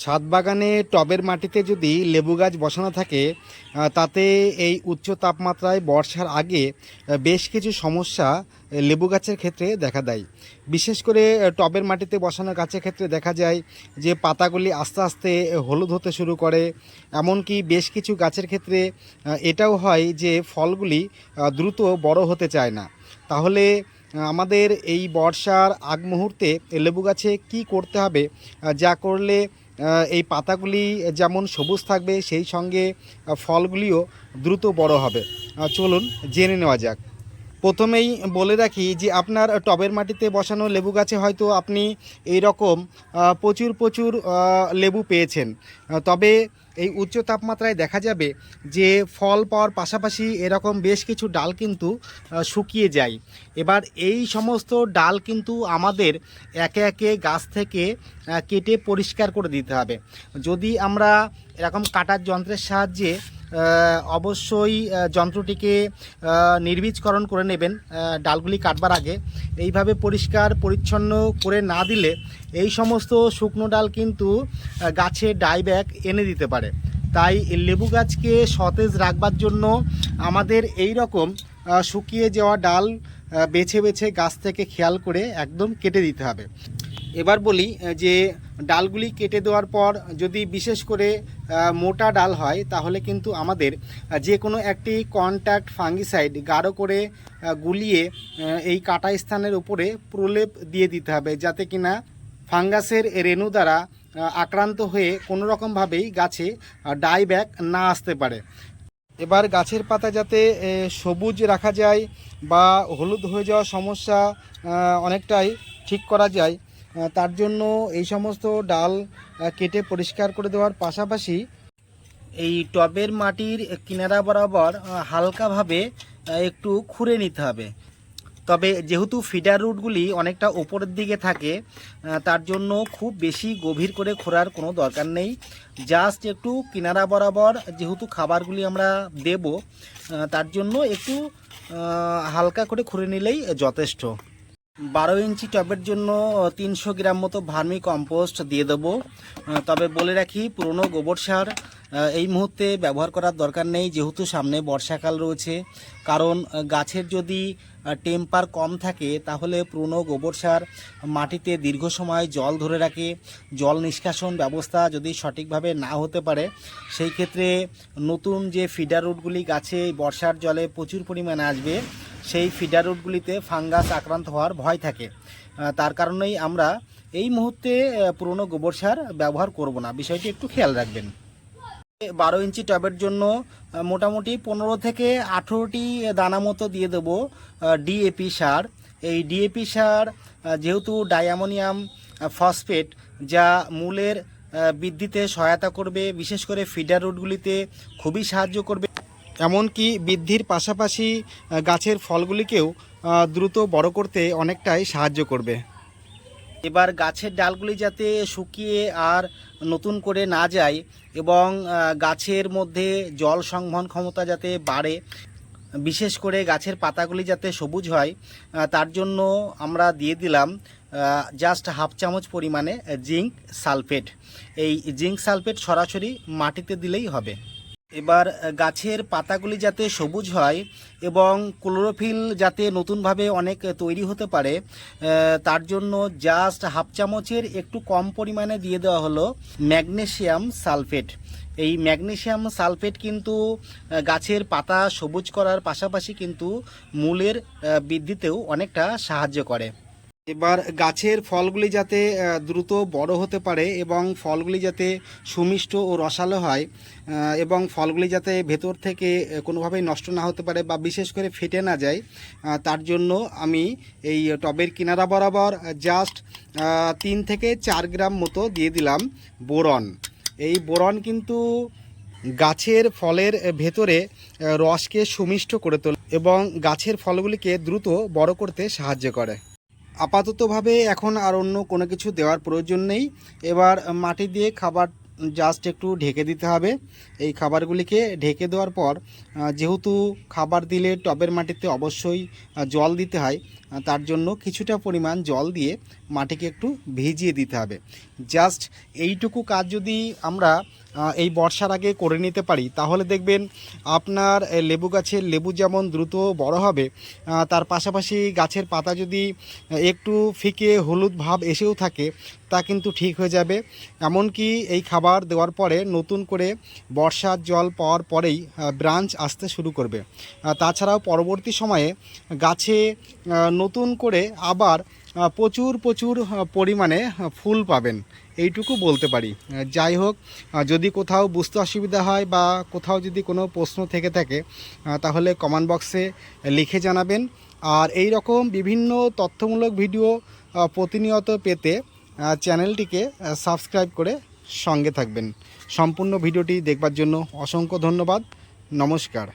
ছাদ বাগানে টবের মাটিতে যদি লেবু গাছ বসানো থাকে তাতে এই উচ্চ তাপমাত্রায় বর্ষার আগে বেশ কিছু সমস্যা লেবু গাছের ক্ষেত্রে দেখা দেয়। বিশেষ করে টবের মাটিতে বসানো গাছের ক্ষেত্রে দেখা যায় যে পাতাগুলি আস্তে আস্তে হলুদ হতে শুরু করে। এমনকি বেশ কিছু গাছের ক্ষেত্রে এটাও হয় যে ফলগুলি দ্রুত বড় হতে চায় না। তাহলে আমাদের এই বর্ষার আগ মুহূর্তে লেবু গাছে কি করতে হবে যা করলে এই পাতাগুলি যেমন সবুজ থাকবে, সেই সঙ্গে ফলগুলিও দ্রুত বড় হবে। চলুন জেনে নেওয়া যাক। প্রথমেই বলে রাখি যে আপনার টবের মাটিতে বসানো লেবু গাছে হয়তো আপনি এই রকম প্রচুর প্রচুর লেবু পেয়েছেন। তবে এই উচ্চ তাপমাত্রায় দেখা যাবে যে ফল পাওয়ার পাশাপাশি এরকম বেশ কিছু ডাল কিন্তু শুকিয়ে যায়। এবার এই সমস্ত ডাল কিন্তু আমাদের একে একে গাছ থেকে কেটে পরিষ্কার করে দিতে হবে। যদি আমরা এরকম কাটার যন্ত্রের সাহায্যে অবশ্যই যন্ত্রটিকে নির্বীজকরণ করে নেবেন ডালগুলি কাটবার আগে। এইভাবে পরিষ্কার, পরিচ্ছন্ন করে না দিলে এই সমস্ত শুকনো ডাল কিন্তু গাছে ডাইব্যাক এনে দিতে পারে। তাই লেবু গাছকে সতেজ রাখবার জন্য আমাদের এই রকম শুকিয়ে যাওয়া ডাল বেছে বেছে গাছ থেকে খেয়াল করে একদম কেটে দিতে হবে। এবার বলি যে ডালগুলি কেটে দেওয়ার পর যদি বিশেষ করে মোটা ডাল হয়, তাহলে কিন্তু আমাদের যে কোনো একটি কন্ট্যাক্ট ফাঙ্গিসাইড গাঢ় করে গুলিয়ে এই কাটা স্থানের উপরে প্রলেপ দিয়ে দিতে হবে, যাতে কিনা ফাঙ্গাসের রেণু দ্বারা আক্রান্ত হয়ে কোনো রকমভাবেই গাছে ডাইব্যাক না আসতে পারে। এবার গাছের পাতা যাতে সবুজ রাখা যায় বা হলুদ হয়ে যাওয়ার সমস্যা অনেকটাই ঠিক করা যায় তার জন্য এই সমস্ত ডাল কেটে পরিষ্কার করে দেওয়ার পাশাপাশি এই টবের মাটির কিনারা বরাবর হালকাভাবে একটু খুঁড়ে নিতে হবে। তবে যেহেতু ফিডার রুটগুলি অনেকটা ওপরের দিকে থাকে তার জন্য খুব বেশি গভীর করে খোঁড়ার কোনো দরকার নেই। জাস্ট একটু কিনারা বরাবর যেহেতু খাবারগুলি আমরা দেব তার জন্য একটু হালকা করে খুঁড়ে নিলেই যথেষ্ট। বারো ইঞ্চি টবের জন্য তিনশো গ্রাম মতো ভার্মি কম্পোস্ট দিয়ে দেবো। তবে বলে রাখি, পুরনো গোবর সার এই মুহূর্তে ব্যবহার করার দরকার নেই, যেহেতু সামনে বর্ষাকাল রয়েছে। কারণ গাছের যদি টেম্পার কম থাকে, তাহলে পুরনো গোবর সার মাটিতে দীর্ঘ সময় জল ধরে রাখে। জল নিষ্কাশন ব্যবস্থা যদি সঠিকভাবে না হতে পারে, সেই ক্ষেত্রে নতুন যে ফিডার রুটগুলি গাছে বর্ষার জলে প্রচুর পরিমাণে আসবে সেই ফিডার রুটগুলিতে ফাঙ্গাস আক্রান্ত হওয়ার ভয় থাকে। তার কারণেই আমরা এই মুহূর্তে পুরনো গোবর সার ব্যবহার করব না। বিষয়টি একটু খেয়াল রাখবেন। বারো ইঞ্চি টবের জন্য মোটামুটি পনেরো থেকে আঠেরোটি দানা মতো দিয়ে দেবো ডিএপি সার। এই ডিএপি সার যেহেতু ডায়ামোনিয়াম ফসফেট যা মূলের বৃদ্ধিতে সহায়তা করবে, বিশেষ করে ফিডার রুটগুলিতে খুবই সাহায্য করবে। এমনকি বৃদ্ধির পাশাপাশি গাছের ফলগুলিকেও দ্রুত বড় করতে অনেকটাই সাহায্য করবে। এবার গাছের ডালগুলি যাতে শুকিয়ে আর নতুন করে না যায় এবং গাছের মধ্যে জল সংবহন ক্ষমতা যাতে বাড়ে, বিশেষ করে গাছের পাতাগুলি যাতে সবুজ হয় তার জন্য আমরা দিয়ে দিলাম জাস্ট হাফ চামচ পরিমাণে জিঙ্ক সালফেট। এই জিঙ্ক সালফেট সরাসরি মাটিতে দিলেই হবে। এবার গাছের পাতাগুলি যাতে সবুজ হয় এবং ক্লোরোফিল যাতে নতুনভাবে অনেক তৈরি হতে পারে তার জন্য জাস্ট হাফ চামচের একটু কম পরিমাণে দিয়ে দেওয়া হলো ম্যাগনেসিয়াম সালফেট। এই ম্যাগনেসিয়াম সালফেট কিন্তু গাছের পাতা সবুজ করার পাশাপাশি কিন্তু মূলের বৃদ্ধিতেও অনেকটা সাহায্য করে। এবার গাছের ফলগুলি যাতে দ্রুত বড় হতে পারে এবং ফলগুলি যাতে সুমিষ্ট ও রসালো হয় এবং ফলগুলি যাতে ভেতর থেকে কোনোভাবেই নষ্ট না হতে পারে বা বিশেষ করে ফেটে না যায় তার জন্য আমি এই টবের কিনারা বরাবর জাস্ট তিন থেকে চার গ্রাম মতো দিয়ে দিলাম বোরন। এই বোরন কিন্তু গাছের ফলের ভেতরে রসকে সুমিষ্ট করে তোলে এবং গাছের ফলগুলিকে দ্রুত বড় করতে সাহায্য করে। আপাততভাবে এখন আর অন্য কোনো কিছু দেওয়ার প্রয়োজন নেই। এবার মাটি দিয়ে খাবার জাস্ট একটু ঢেকে দিতে হবে। এই খাবারগুলিকে ঢেকে দেওয়ার পর যেহেতু খাবার দিলে টবের মাটিতে অবশ্যই জল দিতে হয় তার জন্য কিছুটা পরিমাণ জল দিয়ে মাটিকে একটু ভিজিয়ে দিতে হবে। জাস্ট এইটুকু কাজ যদি আমরা এই বর্ষার আগে করে নিতে পারি, তাহলে দেখবেন আপনার লেবু গাছের লেবু যেমন দ্রুত বড় হবে তার পাশাপাশি গাছের পাতা যদি একটু ফিকে হলুদ ভাব এসেও থাকে, তা কিন্তু ঠিক হয়ে যাবে। এমনকি এই খাবার দেওয়ার পরে নতুন করে বর্ষার জল পাওয়ার পরেই ব্রাঞ্চ আসতে শুরু করবে। তাছাড়াও পরবর্তী সময়ে গাছে নতুন করে আবার প্রচুর প্রচুর পরিমাণে ফুল পাবেন। এইটুকু বলতে পারি। যাই হোক যদি কোথাও বুঝতে অসুবিধা হয় বা কোথাও যদি কোনো প্রশ্ন থেকে থাকে তাহলে কমেন্ট বক্সে লিখে জানাবেন। আর এই রকম বিভিন্ন তথ্যমূলক ভিডিও প্রতিনিয়ত পেতে চ্যানেলটিকে সাবস্ক্রাইব করে সঙ্গে থাকবেন। সম্পূর্ণ ভিডিওটি দেখবার জন্য অসংখ্য ধন্যবাদ। নমস্কার।